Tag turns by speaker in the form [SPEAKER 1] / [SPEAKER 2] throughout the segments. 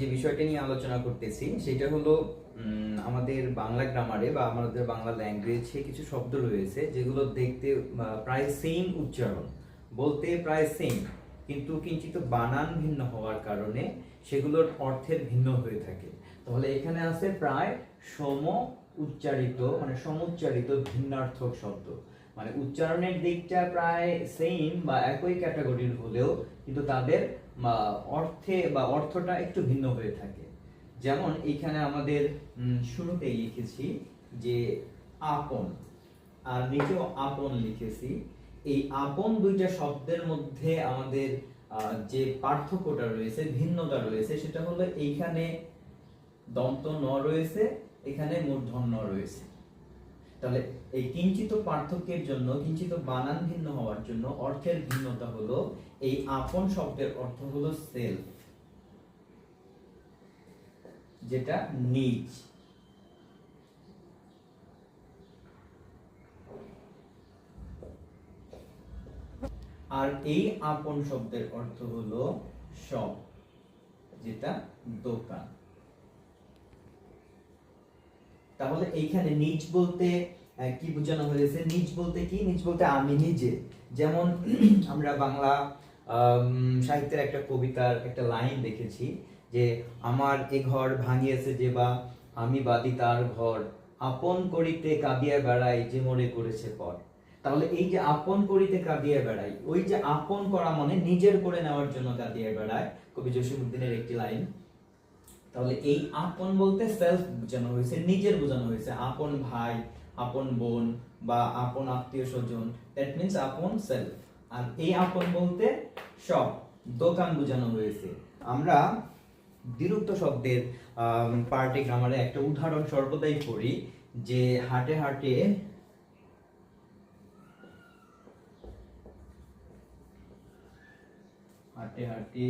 [SPEAKER 1] যে বিষয়টা নিয়ে আলোচনা করতেছি, সেটা হলো আমাদের বাংলা গ্রামারে বা আমাদের বাংলা ল্যাঙ্গুয়েজে কিছু শব্দ রয়েছে যেগুলো দেখতে প্রায় সেম উচ্চারণ। বলতে প্রায় সেম কিন্তু কিঞ্চিত বানান ভিন্ন হওয়ার কারণে সেগুলোর অর্থের ভিন্ন হয়ে থাকে। তাহলে এখানে আছে প্রায় সম উচ্চারিত মানে সমুচ্চারিত ভিন্নার্থক শব্দ। মানে উচ্চারণের দিকটা প্রায় সেম বা একই ক্যাটাগরির হলেও কিন্তু তাদের অর্থে বা অর্থটা একটু ভিন্ন হয়ে থাকে। যেমন এখানে আমাদের শুরুতেই লিখেছি যে আপন। আর নিচেও আপন লিখেছি। এই আপন দুইটা শব্দের মধ্যে আমাদের যে পার্থক্যটা রয়েছে, ভিন্নতা রয়েছে, সেটা হলো এইখানে দন্ত ন রয়েছে, এখানে মূর্ধন্য রয়েছে। তাহলে এই কিঞ্চিত পার্থক্যের জন্য, কিঞ্চিত বানান ভিন্ন হওয়ার জন্য অর্থের ভিন্নতা হলো, এই আপন শব্দের অর্থ হলো সেলফ যেটা নিজ। আর এই আপন শব্দের অর্থ হলো সব, যেটা দোকান। তাহলে এইখানে নিজ বলতে কি বোঝানো হয়েছে? নিজ বলতে কি? নিজ বলতে আমি নিজে। যেমন আমরা বাংলা সাহিত্যের একটা কবিতার একটা লাইন দেখেছি যে, আমার এ ঘর ভাঙিয়েছে যে বা, আমি বাদি তার ঘর। আপন করিতে কাঁদিয়া বেড়াই যে মরে করেছে পর। তাহলে এই যে আপন করিতে কাঁদিয়া বেড়াই, ওই যে আপন করা মানে নিজের করে নেওয়ার জন্য কাঁদিয়া বেড়ায়, কবি জসিমুদ্দিনের একটি লাইন। তাহলে এই আপন বলতে সেলফ বোঝানো হয়েছে, নিজের বোঝানো হয়েছে, আপন ভাই আপন বোন বা আপন আত্মীয় স্বজন দ্যাট মিন্স আপন সেলফ আর এই আপন বলতে সব, দোকান বোঝানো হয়েছে। আমরা দ্বিরুক্ত শব্দের পার্টি গ্রামারে একটা উদাহরণ সর্বদাই করি যে হাটে হাটে হাটে হাটে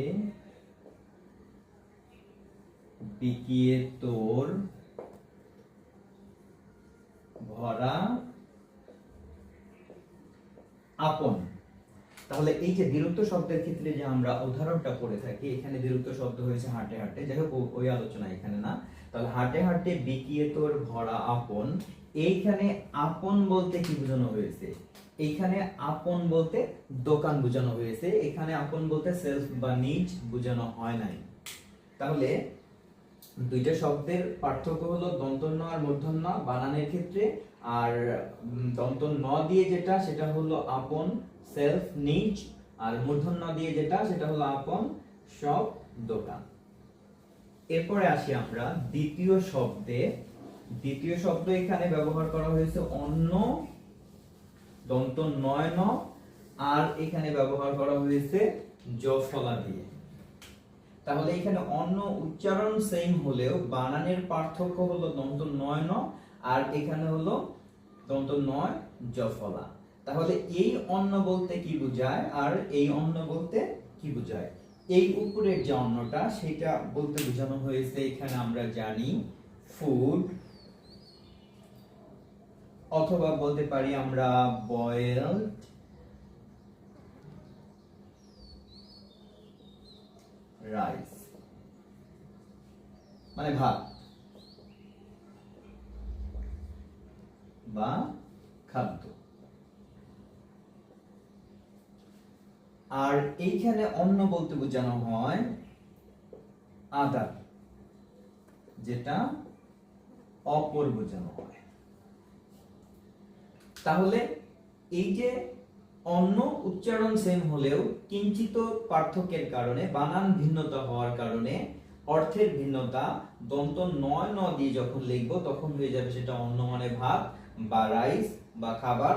[SPEAKER 1] বিকিয়ে তোর ভরা আপন। তাহলে এই যে বিরক্ত শব্দের ক্ষেত্রে যে আমরা উদাহরণটা করে থাকি, এখানে বিরক্ত শব্দ হয়েছে হাটে হাটে যাই হোক ওই আলোচনা এখানে না। তাহলে হাটে হাটে বিকিয়ে তোর ভরা আপন। এইখানে আপন বলতে কি বোঝানো হয়েছে? এইখানে আপন বলতে দোকান বোঝানো হয়েছে। এখানে আপন বলতে সেলফ বা নিজ বোঝানো হয় নাই। তাহলে দুইটা শব্দের পার্থক্য হলো দন্তন্য আর মূর্ধন্য বানানের ক্ষেত্রে আর দন্ত ন দিয়ে যেটা, সেটা হলো আপন সেলফ নিজ, আর মূর্ধন ন দিয়ে যেটা, সেটা হলো আপন, সব, দোকান। এরপরে আসি আমরা দ্বিতীয় শব্দে। দ্বিতীয় শব্দ এখানে ব্যবহার করা হয়েছে অন্য দন্ত নয় ন, আর এখানে ব্যবহার করা হয়েছে জফলা দিয়ে। তাহলে এখানে অন্য উচ্চারণ সেম হলেও বানানের পার্থক্য হলো দন্ত নয় ন আর এখানে হলো দন্ত নয়, জফলা। তাহলে এই অন্ন বলতে কি বোঝায়? আর এই অন্ন বলতে কি বোঝায়? এই উপরের যে অন্নটা, সেটা বলতে বোঝানো হয়েছে, এখানে আমরা জানি ফুড অথবা বলতে পারি আমরা বয়েলড রাইস মানে ভাত। বা খাদ্য। আর এইখানে অন্ন বলতে বোঝানো হয় আদার যেটা অপর বোঝানো হয়। তাহলে এই যে অন্য উচ্চারণ সেম হলেও কিঞ্চিত পার্থক্যের কারণে বানান ভিন্নতা হওয়ার কারণে অর্থের ভিন্নতা দন্ত নয় ন দিয়ে যখন লিখব, তখন হয়ে যাবে সেটা অন্য মানে ভাত বা রাইস বা খাবার।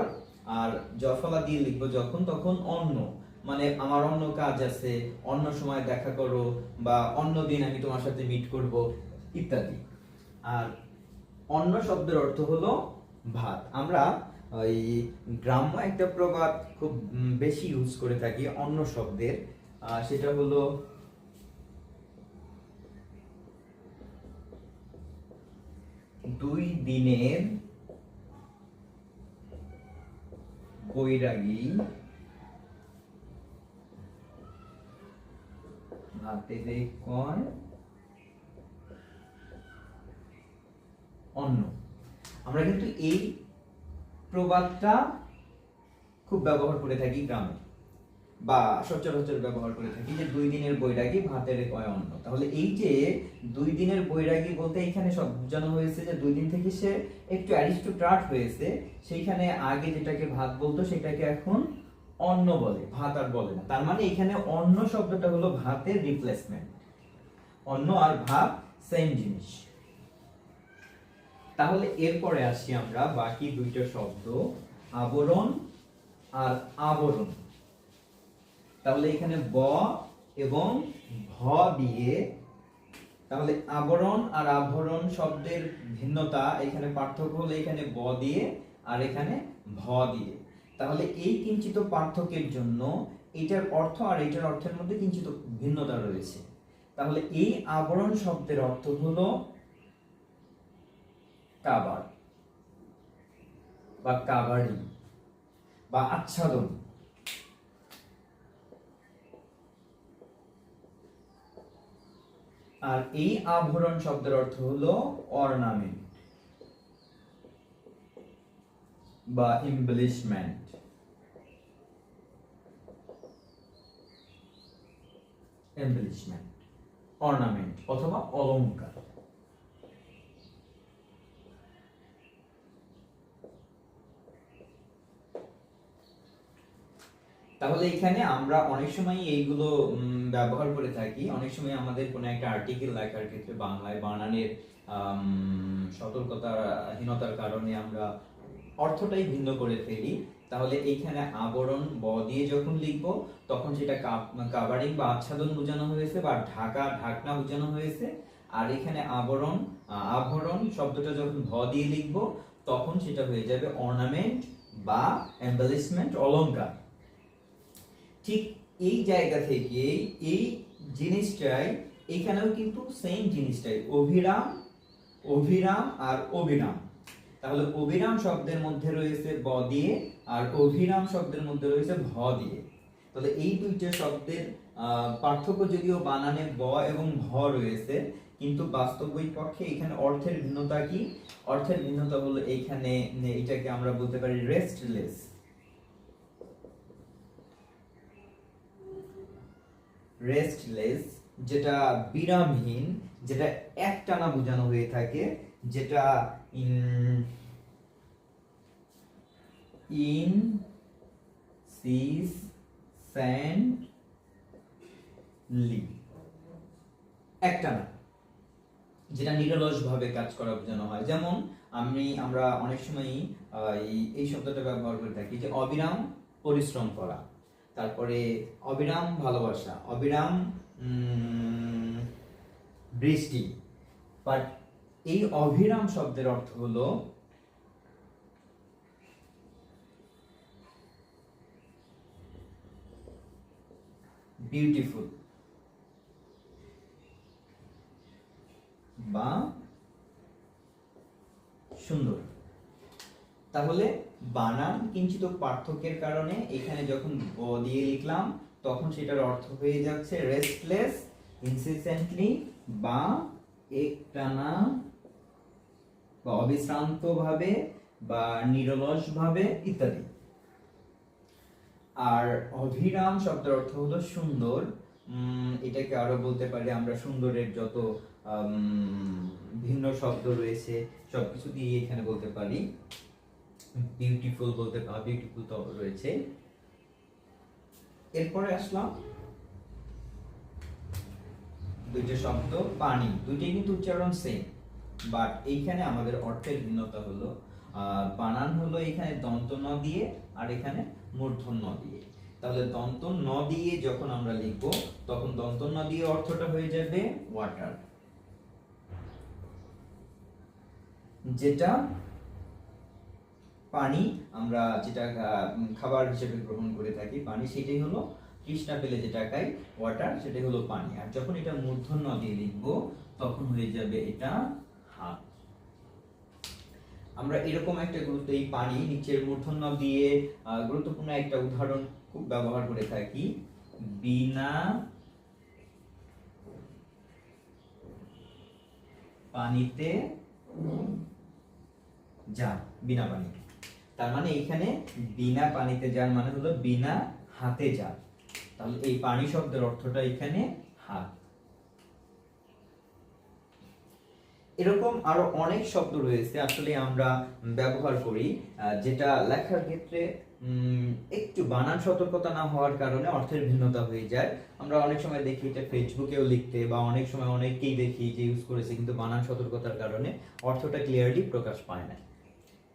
[SPEAKER 1] আর জফলা দিয়ে লিখব যখন, তখন অন্য মানে আমার অন্য কাজ আছে, অন্য সময় দেখা করো বা অন্য দিন আমি তোমার সাথে মিট করব, ইত্যাদি। আর অন্য শব্দের অর্থ হলো ভাত। আমরা ওই গ্রাম্য একটা প্রবাদ খুব বেশি ইউজ করে থাকি অন্য শব্দের। সেটা হলো দুই দিনের বৈরাগী হাতে দেখুন অন্য। আমরা কিন্তু এই প্রবাদটা খুব ব্যবহার করে থাকি গ্রামে। বা সচরাচর ব্যবহার করে থাকি যে দুই দিনের বৈরাগী ভাতের কয় অন্ন তাহলে এই যে দুই দিনের বৈরাগী বলতে এখানে সব বোঝানো হয়েছে যে দুই দিন থেকে সে একটু অ্যারিস্টোক্রাট হয়েছে, সেইখানে আগে যেটাকে ভাত বলতো সেটাকে এখন অন্ন বলে, ভাত আর বলে না। তার মানে এখানে অন্ন শব্দটা হলো ভাতের রিপ্লেসমেন্ট অন্ন আর ভাত সেম জিনিস। তাহলে এরপরে আসি আমরা বাকি দুইটা শব্দ, আবরণ আর আবরণ। তাহলে এখানে ব এবং ভ দিয়ে তাহলে আবরণ আর আভরণ শব্দের ভিন্নতা, এখানে পার্থক্য হলো এখানে ব দিয়ে আর এখানে ভ দিয়ে। তাহলে এই কিঞ্চিত পার্থক্যের জন্য এটার অর্থ আর এটার অর্থের মধ্যে কিঞ্চিত ভিন্নতা রয়েছে। তাহলে এই আবরণ শব্দের অর্থ হলো কাবার বা কাবাড়ি বা আচ্ছাদন। আর এই আভরণ শব্দের অর্থ হলো অর্নামেন্ট বা ইমবেলিশমেন্ট এমবেলিশমেন্ট অর্নামেন্ট অথবা অলংকার। তাহলে এখানে আমরা অনেক সময় এইগুলো ব্যবহার করে থাকি। অনেক সময় আমাদের কোনো একটা আর্টিকেল লেখার ক্ষেত্রে বাংলায় বানানের সতর্কতাহীনতার কারণে আমরা অর্থটাই ভিন্ন করে ফেলি। তাহলে এইখানে আবরণ, ব দিয়ে যখন লিখব, তখন সেটা কাভারিং বা আচ্ছাদন বোঝানো হয়েছে বা ঢাকা, ঢাকনা বোঝানো হয়েছে। আর এখানে আবরণ, আভরণ শব্দটা যখন ভ দিয়ে লিখব, তখন সেটা হয়ে যাবে অর্নামেন্ট বা এম্বালিশমেন্ট অলংকার। ঠিক এই জায়গা থেকে, এই জিনিসটাই, এখানেও কিন্তু সেম জিনিসটাই, অভিরাম অভিরাম আর অবিরাম। তাহলে অভিরাম শব্দের মধ্যে রয়েছে ব দিয়ে, আর অভিরাম শব্দের মধ্যে রয়েছে ভ দিয়ে। তাহলে এই দুইটা শব্দের পার্থক্য যদিও বানানে ব এবং ভ রয়েছে, কিন্তু বাস্তবিক পক্ষে এখানে অর্থের ভিন্নতা কি? অর্থের ভিন্নতা হলো এইখানে এটাকে আমরা বলতে পারি রেস্টলেস রেস্টলেস যেটা বিরামহীন, যেটা একটানা বোঝানো হয়ে থাকে, যেটা ইন সিস স্যান্ড লি একটানা যেটা নিরলস ভাবে কাজ করা বোঝানো হয়। যেমন আমি, আমরা অনেক সময়ই এই শব্দটা ব্যবহার করে থাকি যে অবিরাম পরিশ্রম করা। তারপরে অবিরাম ভালোবাসা অবিরাম বৃষ্টি। বাট এই অভিরাম শব্দের অর্থ হলো বিউটিফুল বা সুন্দর। তাহলে বানান কিঞ্চিত পার্থক্যের কারণে এখানে যখন ব দিয়ে লিখলাম, তখন সেটার অর্থ হয়ে যাচ্ছে রেস্টলেস ইনসিস্টেন্টলি বা একটানা বা অবিশ্রান্ত ভাবে বা নিরলস ভাবে ইত্যাদি। আর অভিরাম শব্দের অর্থ হলো সুন্দর। এটাকে আরও বলতে পারি, আমরা সুন্দরের যত ভিন্ন শব্দ রয়েছে, সবকিছু দিয়ে এখানে বলতে পারি। বিউটিফুল বলতে বিউটিফুল তো রয়েছে। এরপরে আসলাম দুইটা শব্দ, পানি। দুইটাই কিন্তু উচ্চারণ সেম বাট এইখানে আমাদের অর্থের ভিন্নতা হলো বানান হলো এখানে দন্ত ন দিয়ে, আর এখানে মূর্ধন্য ন দিয়ে। তাহলে দন্ত ন দিয়ে যখন আমরা লিখব, তখন দন্ত ন দিয়ে অর্থটা হয়ে যাবে ওয়াটার যেটা পানি আমরা যেটা খাবার হিসেবে গ্রহণ করে থাকি, পানি সেটাই হলো তৃষ্ণা পেলে যেটা খাই ওয়াটার সেটাই হলো পানি। আর যখন এটা মূর্ধন্য দিয়ে লিখব, তখন হয়ে যাবে এটা হাত। আমরা এরকম একটা গুরুত্ব, এই পানি নিচের মূর্ধন্য দিয়ে গুরুত্বপূর্ণ একটা উদাহরণ খুব ব্যবহার করে থাকি। বিনা পানিতে যা, বিনা পানি তার মানে এখানে বিনা পানিতে যান মানে হলো বিনা হাতে যান। তাহলে এই পানি শব্দের অর্থটা এখানে হাত। এরকম আরও অনেক শব্দ রয়েছে আসলে আমরা ব্যবহার করি যেটা লেখার ক্ষেত্রে একটু বানান সতর্কতা না হওয়ার কারণে অর্থের ভিন্নতা হয়ে যায়। আমরা অনেক সময় দেখি এটা ফেসবুকেও লিখতে বা অনেক সময় অনেকেই দেখি যে ইউজ করেছে, কিন্তু বানান সতর্কতার কারণে অর্থটা ক্লিয়ারলি প্রকাশ পায় না।